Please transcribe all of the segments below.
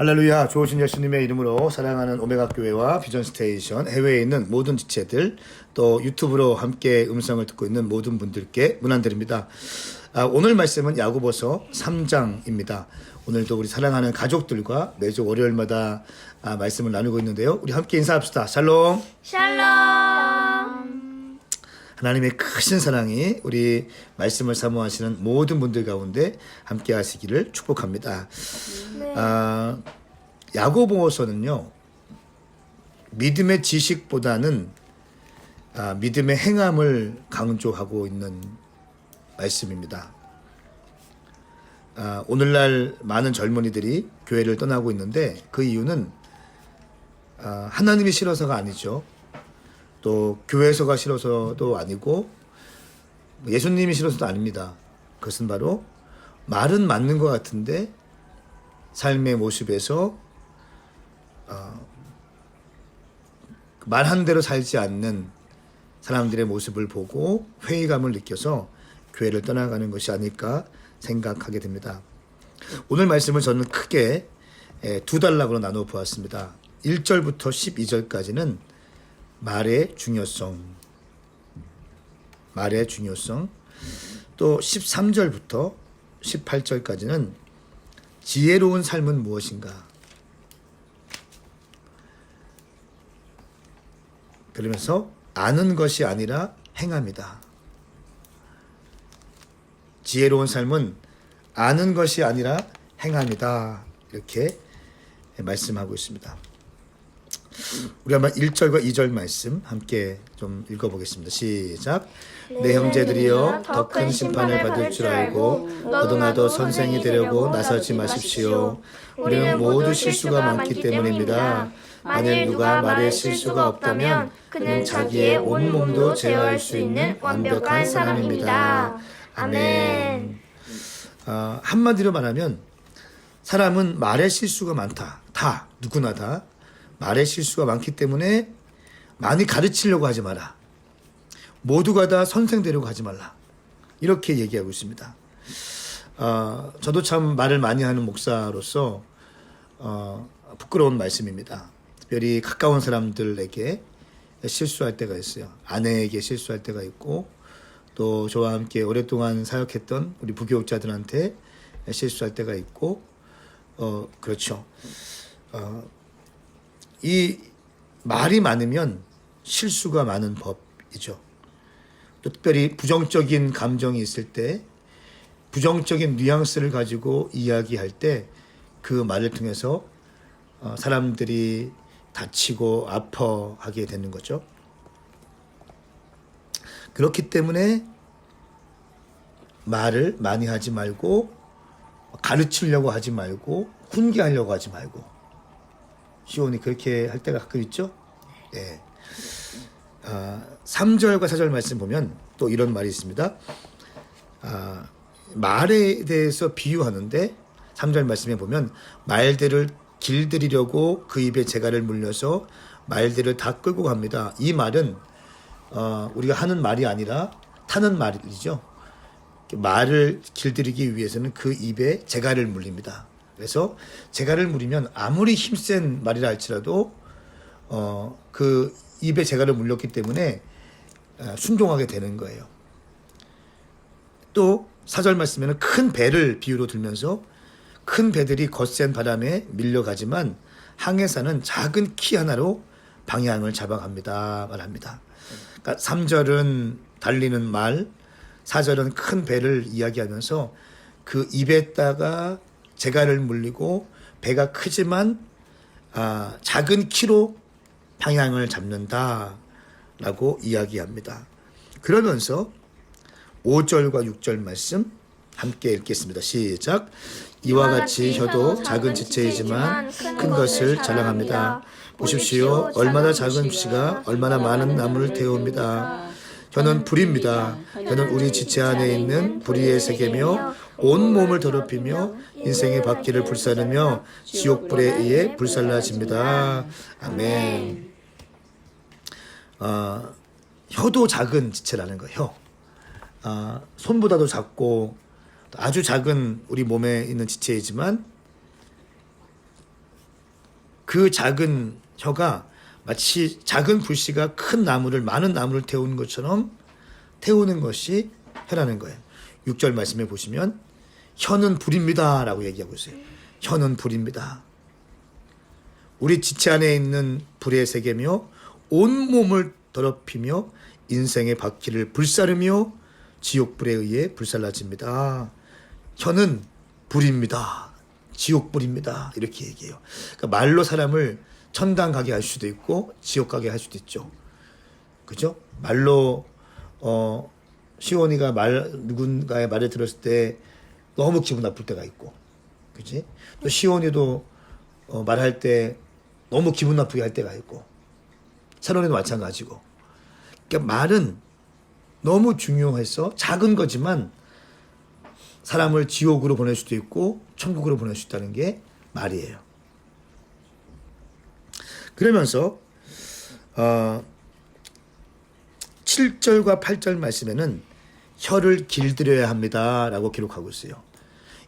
할렐루야 좋으신 예수님의 이름으로 사랑하는 오메가 교회와 비전 스테이션 해외에 있는 모든 지체들 또 유튜브로 함께 음성을 듣고 있는 모든 분들께 문안드립니다. 아, 오늘 말씀은 야고보서 3장입니다. 오늘도 우리 사랑하는 가족들과 매주 월요일마다 아, 말씀을 나누고 있는데요. 우리 함께 인사합시다. 샬롬. 샬롬. 하나님의 크신 사랑이 우리 말씀을 사모하시는 모든 분들 가운데 함께 하시기를 축복합니다. 아, 야고보서는요, 믿음의 지식보다는 아, 믿음의 행함을 강조하고 있는 말씀입니다. 아, 오늘날 많은 젊은이들이 교회를 떠나고 있는데 그 이유는 아, 하나님이 싫어서가 아니죠. 또 교회에서가 싫어서도 아니고 예수님이 싫어서도 아닙니다. 그것은 바로 말은 맞는 것 같은데 삶의 모습에서 어, 말한 대로 살지 않는 사람들의 모습을 보고 회의감을 느껴서 교회를 떠나가는 것이 아닐까 생각하게 됩니다. 오늘 말씀을 저는 크게 에, 두 단락으로 나누어 보았습니다. 1절부터 12절까지는 말의 중요성, 말의 중요성, 또 13절부터 18절까지는 지혜로운 삶은 무엇인가? 그러면서 아는 것이 아니라 행함이다. 지혜로운 삶은 아는 것이 아니라 행함이다. 이렇게 말씀하고 있습니다. 우리 한번 1절과 2절 말씀 함께 좀 읽어보겠습니다. 시작. 내 형제들이여 더 큰 심판을 받을 줄 알고 너도 나도 선생이 되려고 나서지 마십시오. 우리는 모두 실수가 많기 때문입니다. 만일 누가 말에 실수가 없다면 그는 자기의 온 몸도 제어할 수 있는 완벽한 사람입니다. 아멘. 아, 한마디로 말하면 사람은 말에 실수가 많다. 다 누구나 다 말에 실수가 많기 때문에 많이 가르치려고 하지 마라. 모두가 다 선생 되려고 하지 말라. 이렇게 얘기하고 있습니다. 어, 저도 참 말을 많이 하는 목사로서 어, 부끄러운 말씀입니다. 특별히 가까운 사람들에게 실수할 때가 있어요. 아내에게 실수할 때가 있고 또 저와 함께 오랫동안 사역했던 우리 부교육자들한테 실수할 때가 있고 어 그렇죠. 어, 이 말이 많으면 실수가 많은 법이죠. 또 특별히 부정적인 감정이 있을 때 부정적인 뉘앙스를 가지고 이야기할 때 그 말을 통해서 어, 사람들이 다치고 아파하게 되는 거죠. 그렇기 때문에 말을 많이 하지 말고 가르치려고 하지 말고 훈계하려고 하지 말고 시온이 그렇게 할 때가 가끔 있죠. 예. 아, 3절과 4절 말씀 보면 또 이런 말이 있습니다. 아, 말에 대해서 비유하는데 3절 말씀에 보면 말들을 길들이려고 그 입에 재갈을 물려서 말들을 다 끌고 갑니다. 이 말은 어, 우리가 하는 말이 아니라 타는 말이죠. 말을 길들이기 위해서는 그 입에 재갈을 물립니다. 그래서 재갈을 물리면 아무리 힘센 말이라 할지라도 어, 그 입에 재갈을 물렸기 때문에 어, 순종하게 되는 거예요. 또 사절 말씀에는 큰 배를 비유로 들면서 큰 배들이 거센 바람에 밀려가지만 항해사는 작은 키 하나로 방향을 잡아갑니다. 말합니다. 그러니까 3절은 달리는 말, 4절은 큰 배를 이야기하면서 그 입에다가 재갈을 물리고 배가 크지만 아, 작은 키로 방향을 잡는다라고 이야기합니다. 그러면서 5절과 6절 말씀 함께 읽겠습니다. 시작. 이와 같이 혀도 작은 지체이지만 큰 것을 자랑합니다. 보십시오. 얼마나 작은 씨가 얼마나 많은 나무를 태웁니다. 혀는 불입니다. 혀는 우리 지체 안에 있는 불의의 세계며 온 몸을 더럽히며 인생의 바퀴를 불사르며 지옥불에 의해 불살라집니다. 아멘. 어, 혀도 작은 지체라는 거, 혀. 아, 손보다도 작고 아주 작은 우리 몸에 있는 지체이지만 그 작은 혀가 마치 작은 불씨가 큰 나무를 많은 나무를 태우는 것처럼 태우는 것이 혀라는 거예요. 6절 말씀에 보시면 혀는 불입니다 라고 얘기하고 있어요. 혀는 불입니다. 우리 지체 안에 있는 불의 세계며 온 몸을 더럽히며 인생의 바퀴를 불사르며 지옥불에 의해 불살라집니다. 혀는 불입니다. 지옥불입니다. 이렇게 얘기해요. 그러니까 말로 사람을 천당 가게 할 수도 있고 지옥 가게 할 수도 있죠. 그죠? 말로 어 시원이가 말 누군가의 말을 들었을 때 너무 기분 나쁠 때가 있고, 그지? 또 시원이도 어, 말할 때 너무 기분 나쁘게 할 때가 있고, 찬원이도 마찬가지고. 그러니까 말은 너무 중요해서 작은 거지만 사람을 지옥으로 보낼 수도 있고 천국으로 보낼 수 있다는 게 말이에요. 그러면서 어, 7절과 8절 말씀에는 혀를 길들여야 합니다라고 기록하고 있어요.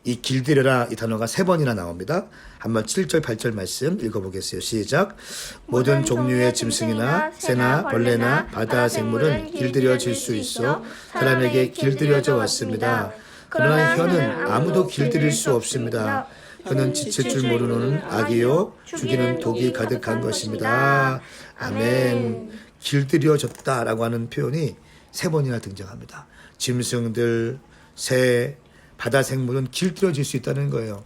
이 길들여라 이 단어가 세 번이나 나옵니다. 한번 7절 8절 말씀 읽어보겠어요. 시작. 모든 종류의 짐승이나 새나 벌레나 바다 생물은 길들여질 수 있어 사람에게 길들여져 왔습니다. 그러나 혀는 아무도 길들일 수 없습니다. 혀는 지칠 줄 모르는 악이요 죽이는 독이 가득한 것입니다. 아멘. 길들여졌다라고 하는 표현이 세 번이나 등장합니다. 짐승들, 새, 바다 생물은 길들여질 수 있다는 거예요.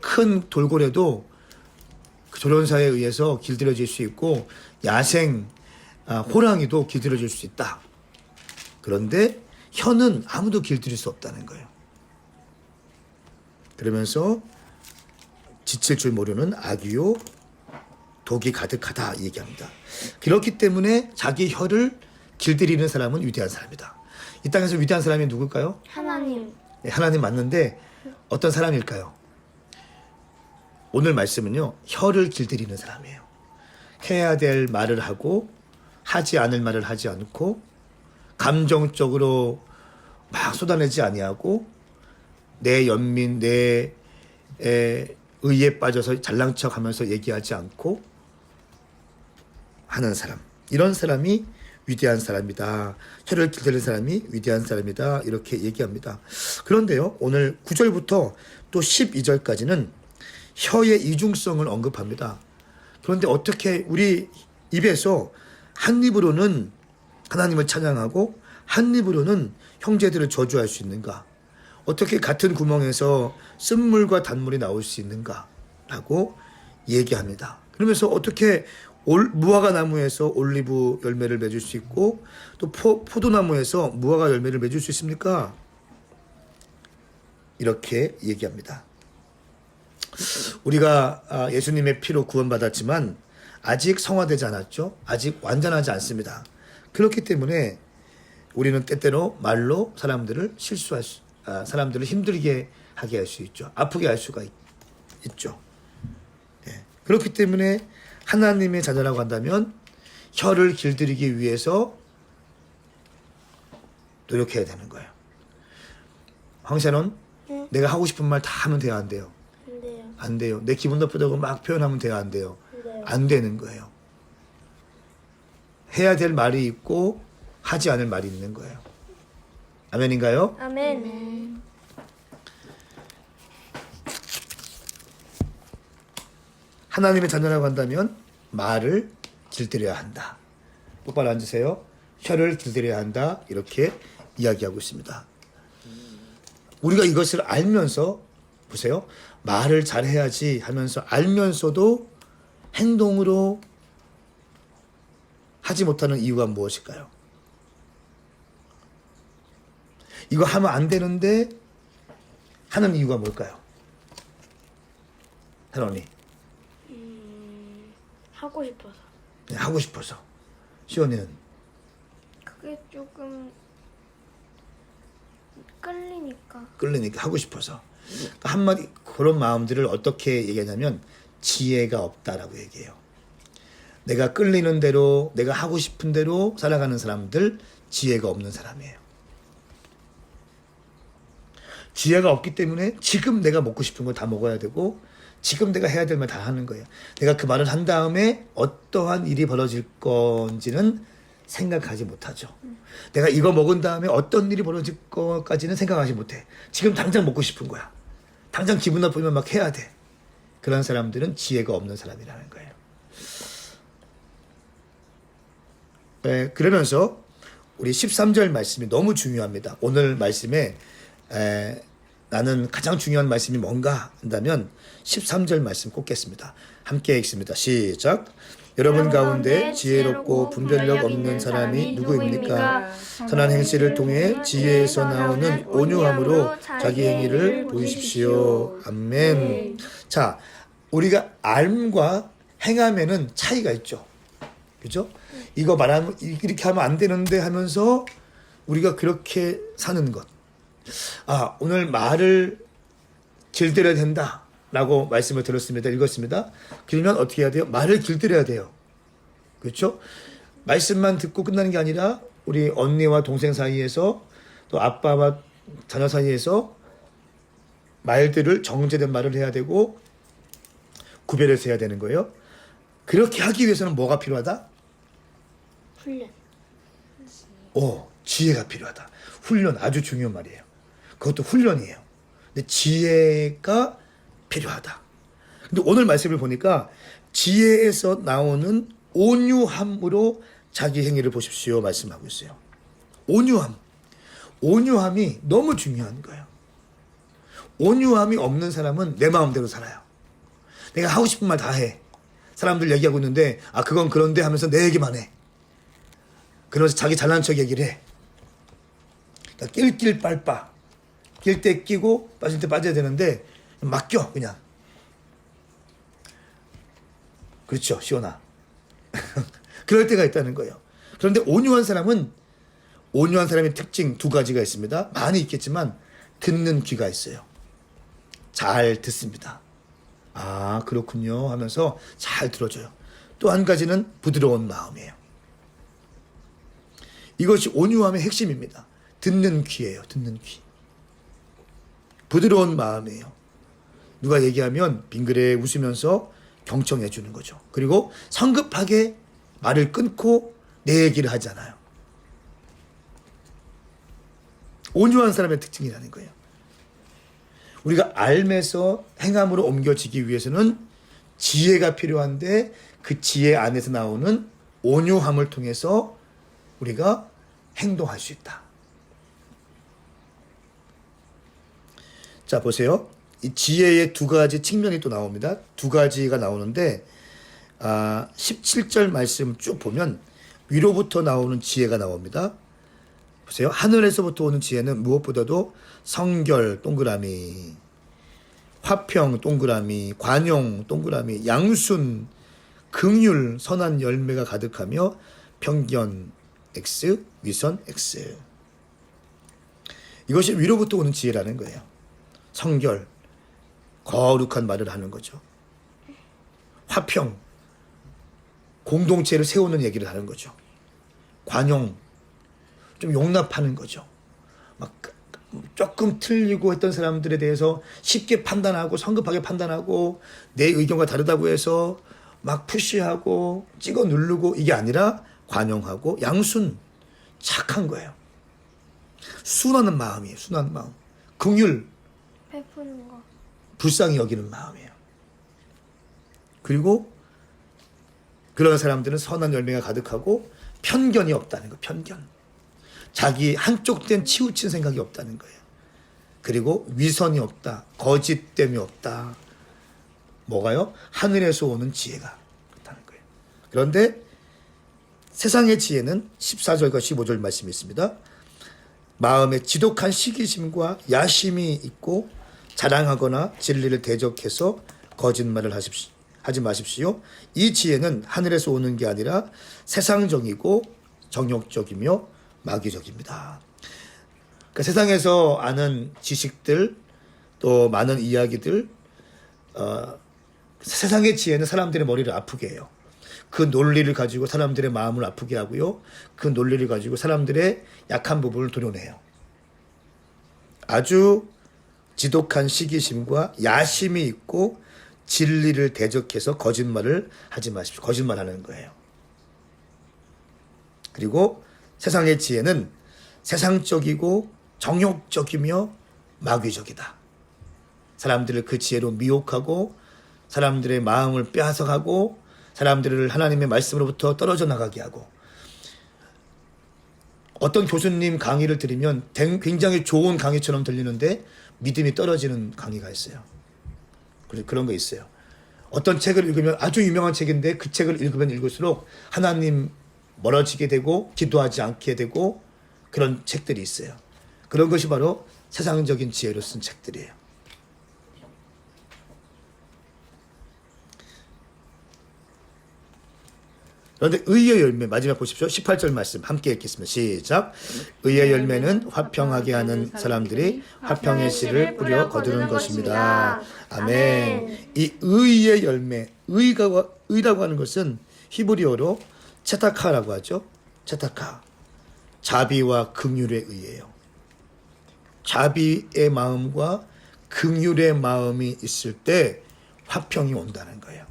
큰 돌고래도 그 조련사에 의해서 길들여질 수 있고 야생 아, 호랑이도 길들여질 수 있다. 그런데 혀는 아무도 길들일 수 없다는 거예요. 그러면서 지칠 줄 모르는 악이요 독이 가득하다 이 얘기합니다. 그렇기 때문에 자기 혀를 길들이는 사람은 위대한 사람이다. 이 땅에서 위대한 사람이 누굴까요? 하나님 네, 하나님 맞는데 어떤 사람일까요? 오늘 말씀은요 혀를 길들이는 사람이에요. 해야 될 말을 하고 하지 않을 말을 하지 않고 감정적으로 막 쏟아내지 아니하고 내 연민 내 에, 의에 빠져서 잘난 척 하면서 얘기하지 않고 하는 사람 이런 사람이 위대한 사람이다. 혀를 길들이는 사람이 위대한 사람이다. 이렇게 얘기합니다. 그런데요, 오늘 9절부터 또 12절까지는 혀의 이중성을 언급합니다. 그런데 어떻게 우리 입에서 한 입으로는 하나님을 찬양하고 한 입으로는 형제들을 저주할 수 있는가? 어떻게 같은 구멍에서 쓴물과 단물이 나올 수 있는가라고 얘기합니다. 그러면서 어떻게 올, 무화과 나무에서 올리브 열매를 맺을 수 있고 또 포, 포도나무에서 무화과 열매를 맺을 수 있습니까? 이렇게 얘기합니다. 우리가 아, 예수님의 피로 구원받았지만 아직 성화되지 않았죠. 아직 완전하지 않습니다. 그렇기 때문에 우리는 때때로 말로 사람들을 실수할 수, 아, 사람들을 힘들게 하게 할 수 있죠. 아프게 할 수가 있, 있죠. 예. 그렇기 때문에 하나님의 자녀라고 한다면 혀를 길들이기 위해서 노력해야 되는 거예요. 황새는 네. 내가 하고 싶은 말 다 하면 돼요, 안 돼요? 안 돼요. 안 돼요. 내 기분 나쁘다고 막 표현하면 돼요, 안 돼요? 안 돼요. 안 되는 거예요. 해야 될 말이 있고 하지 않을 말이 있는 거예요. 아멘인가요? 아멘. 하나님의 자녀라고 한다면 말을 길들여야 한다. 똑바로 앉으세요. 혀를 길들여야 한다. 이렇게 이야기하고 있습니다. 우리가 이것을 알면서 보세요. 말을 잘해야지 하면서 알면서도 행동으로 하지 못하는 이유가 무엇일까요? 이거 하면 안 되는데 하는 이유가 뭘까요? 혜론이 하고 싶어서. 네, 하고 싶어서 시원이는 그게 조금 끌리니까. 끌리니까 하고 싶어서 그러니까 한마디 그런 마음들을 어떻게 얘기하냐면 지혜가 없다라고 얘기해요. 내가 끌리는 대로 내가 하고 싶은 대로 살아가는 사람들 지혜가 없는 사람이에요. 지혜가 없기 때문에 지금 내가 먹고 싶은 걸 다 먹어야 되고 지금 내가 해야 될 말 다 하는 거예요. 내가 그 말을 한 다음에 어떠한 일이 벌어질 건지는 생각하지 못하죠. 내가 이거 먹은 다음에 어떤 일이 벌어질 것까지는 생각하지 못해. 지금 당장 먹고 싶은 거야. 당장 기분 나쁘면 막 해야 돼. 그런 사람들은 지혜가 없는 사람이라는 거예요. 에, 그러면서 우리 13절 말씀이 너무 중요합니다. 오늘 말씀에 에, 나는 가장 중요한 말씀이 뭔가 한다면 13절 말씀 꼽겠습니다. 함께 읽습니다. 시작. 여러분 가운데 지혜롭고 분별력 없는 사람이 누구입니까? 선한 행실을 통해 지혜에서 나오는 온유함으로 자기 행위를 보이십시오. 아멘. 자, 우리가 알과 행함에는 차이가 있죠. 그죠? 이거 말하면 이렇게 하면 안 되는데 하면서 우리가 그렇게 사는 것. 아, 오늘 말을 길들여야 된다 라고 말씀을 들었습니다. 읽었습니다. 그러면 어떻게 해야 돼요? 말을 길들여야 돼요. 그렇죠? 말씀만 듣고 끝나는 게 아니라 우리 언니와 동생 사이에서 또 아빠와 자녀 사이에서 말들을 정제된 말을 해야 되고 구별해서 해야 되는 거예요. 그렇게 하기 위해서는 뭐가 필요하다? 훈련. 오, 지혜가 필요하다. 훈련 아주 중요한 말이에요. 그것도 훈련이에요. 근데 지혜가 필요하다. 근데 오늘 말씀을 보니까 지혜에서 나오는 온유함으로 자기 행위를 보십시오 말씀하고 있어요. 온유함. 온유함이 너무 중요한 거예요. 온유함이 없는 사람은 내 마음대로 살아요. 내가 하고 싶은 말 다 해. 사람들 얘기하고 있는데 아 그건 그런데 하면서 내 얘기만 해. 그러면서 자기 잘난 척 얘기를 해. 그러니까 낄낄 빨빠. 낄때 끼고 빠질 때 빠져야 되는데 맡겨 그냥. 그렇죠 시원아. 그럴 때가 있다는 거예요. 그런데 온유한 사람은 온유한 사람의 특징 두 가지가 있습니다. 많이 있겠지만 듣는 귀가 있어요. 잘 듣습니다. 아 그렇군요 하면서 잘 들어줘요. 또 한 가지는 부드러운 마음이에요. 이것이 온유함의 핵심입니다. 듣는 귀예요. 듣는 귀. 부드러운 마음이에요. 누가 얘기하면 빙그레 웃으면서 경청해 주는 거죠. 그리고 성급하게 말을 끊고 내 얘기를 하잖아요. 온유한 사람의 특징이라는 거예요. 우리가 알면서 행함으로 옮겨지기 위해서는 지혜가 필요한데 그 지혜 안에서 나오는 온유함을 통해서 우리가 행동할 수 있다. 자, 보세요. 이 지혜의 두 가지 측면이 또 나옵니다. 두 가지가 나오는데, 아, 17절 말씀 쭉 보면 위로부터 나오는 지혜가 나옵니다. 보세요. 하늘에서부터 오는 지혜는 무엇보다도 성결, 동그라미, 화평, 동그라미, 관용, 동그라미, 양순, 긍휼, 선한 열매가 가득하며 편견, X, 위선, X. 이것이 위로부터 오는 지혜라는 거예요. 성결, 거룩한 말을 하는 거죠. 화평, 공동체를 세우는 얘기를 하는 거죠. 관용, 좀 용납하는 거죠. 막 조금 틀리고 했던 사람들에 대해서 쉽게 판단하고 성급하게 판단하고 내 의견과 다르다고 해서 막 푸시하고 찍어 누르고 이게 아니라 관용하고 양순 착한 거예요. 순하는 마음이에요. 순한 마음. 긍휼 베푸는 거. 불쌍히 여기는 마음이에요. 그리고 그런 사람들은 선한 열매가 가득하고 편견이 없다는 거. 편견. 자기 한쪽된 치우친 생각이 없다는 거예요. 그리고 위선이 없다. 거짓됨이 없다. 뭐가요? 하늘에서 오는 지혜가 그렇다는 거예요. 그런데 세상의 지혜는 14절과 15절 말씀이 있습니다. 마음에 지독한 시기심과 야심이 있고 자랑하거나 진리를 대적해서 거짓말을 하십시오. 하지 마십시오. 이 지혜는 하늘에서 오는 게 아니라 세상적이고 정욕적이며 마귀적입니다. 그러니까 세상에서 아는 지식들 또 많은 이야기들 어, 세상의 지혜는 사람들의 머리를 아프게 해요. 그 논리를 가지고 사람들의 마음을 아프게 하고요. 그 논리를 가지고 사람들의 약한 부분을 도려내요. 아주 지독한 시기심과 야심이 있고 진리를 대적해서 거짓말을 하지 마십시오. 거짓말 하는 거예요. 그리고 세상의 지혜는 세상적이고 정욕적이며 마귀적이다. 사람들을 그 지혜로 미혹하고 사람들의 마음을 빼앗아가고 사람들을 하나님의 말씀으로부터 떨어져 나가게 하고 어떤 교수님 강의를 들으면 댕- 굉장히 좋은 강의처럼 들리는데 믿음이 떨어지는 강의가 있어요. 그런 거 있어요. 어떤 책을 읽으면 아주 유명한 책인데 그 책을 읽으면 읽을수록 하나님 멀어지게 되고 기도하지 않게 되고 그런 책들이 있어요. 그런 것이 바로 세상적인 지혜로 쓴 책들이에요. 그런데 의의 열매 마지막 보십시오. 18절 말씀 함께 읽겠습니다. 시작. 의의 열매는 화평하게 하는 사람들이 화평의 씨를 뿌려 거두는 것입니다. 아멘. 이 의의 열매, 의가 의라고 하는 것은 히브리어로 체타카라고 하죠. 체타카. 자비와 긍휼의 의예요. 자비의 마음과 긍휼의 마음이 있을 때 화평이 온다는 거예요.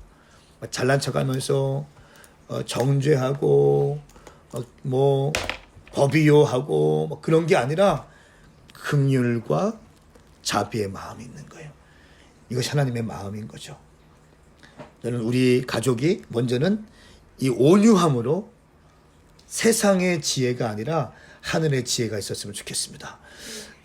잘난 척하면서 어, 정죄하고 어, 뭐 법이요하고 뭐 그런 게 아니라 긍휼과 자비의 마음이 있는 거예요. 이것이 하나님의 마음인 거죠. 저는 우리 가족이 먼저는 이 온유함으로 세상의 지혜가 아니라 하늘의 지혜가 있었으면 좋겠습니다.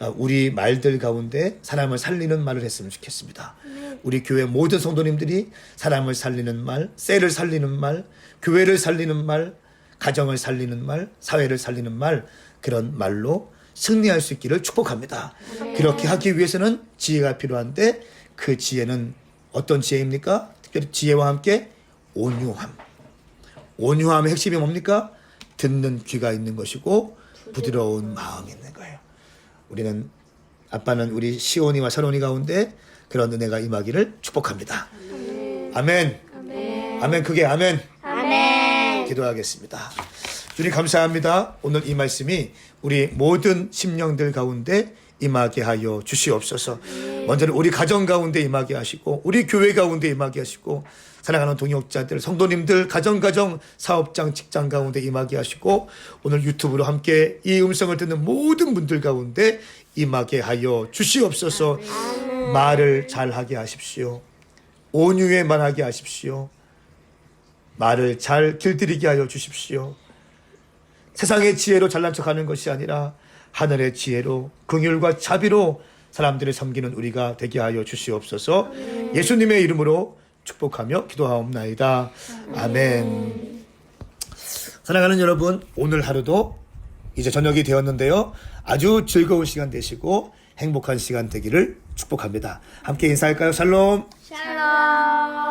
아, 우리 말들 가운데 사람을 살리는 말을 했으면 좋겠습니다. 우리 교회 모든 성도님들이 사람을 살리는 말, 셀을 살리는 말, 교회를 살리는 말, 가정을 살리는 말, 사회를 살리는 말, 그런 말로 승리할 수 있기를 축복합니다. 그렇게 하기 위해서는 지혜가 필요한데 그 지혜는 어떤 지혜입니까? 특별히 지혜와 함께 온유함. 온유함의 핵심이 뭡니까? 듣는 귀가 있는 것이고 부드러운 마음이 있는 거예요. 우리는 아빠는 우리 시온이와 샤론이 가운데 그런 은혜가 임하기를 축복합니다. 아멘. 아멘. 크게 아멘. 아멘. 기도하겠습니다. 주님 감사합니다. 오늘 이 말씀이 우리 모든 심령들 가운데 임하게 하여 주시옵소서. 먼저는 우리 가정 가운데 임하게 하시고 우리 교회 가운데 임하게 하시고 사랑하는 동역자들, 성도님들, 가정-가정, 사업장, 직장 가운데 임하게 하시고 오늘 유튜브로 함께 이 음성을 듣는 모든 분들 가운데 임하게 하여 주시옵소서. 말을 잘하게 하십시오. 온유에 말하게 하십시오. 말을 잘 길들이게 하여 주십시오. 세상의 지혜로 잘난 척하는 것이 아니라 하늘의 지혜로 긍휼과 자비로 사람들을 섬기는 우리가 되게 하여 주시옵소서. 예수님의 이름으로 축복하며 기도하옵나이다. 아멘. 사랑하는 여러분, 오늘 하루도 이제 저녁이 되었는데요. 아주 즐거운 시간 되시고 행복한 시간 되기를 축복합니다. 함께 인사할까요? 샬롬. 샬롬.